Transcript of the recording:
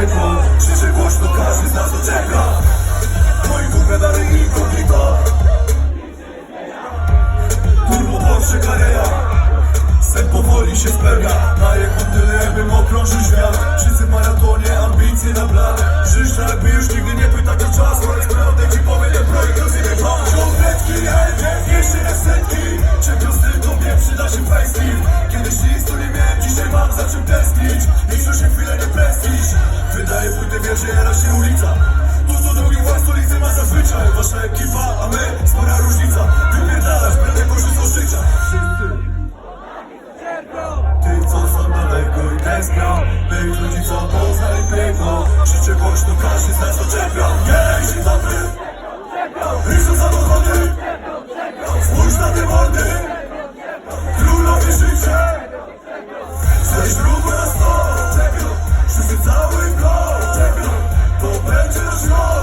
piekło Krzyczy głośno, każdy z nas doczeka. Moi Google dalej inkognito Turbo Porsche Carrera. Sen powoli się spełnia Na jego tyle bym okrążył świat Wszyscy maratonie, ambicje na plan. Żyć tak, już nigdy nie pytać o czas. Koniec prawdę ci powiem, ten projekt rozjebie plan Ciągnetki, LDF, jeszcze raz setki. Czego z tylko mnie przyda się fejski Kiedyś nic tu nie miałem, dzisiaj mam za czym tęsknić. Nic się chwilę nie prędzi przeziera się ulica. To co drugi władz stolicy ma zazwyczaj. Wasza ekipa, a my spora różnica. Wypierdalasz, będę korzystał z życia. Wszyscy Ty co są daleko i tęsknią Mych ludzi co poznali piękno Życie głośno, każdy z nas to czepia. Jej, się dobry. Ryżą samochody. Spójrz na te mordy. Królowie życie. Ze śruby na sto. Przybycały blok. frente do senhor.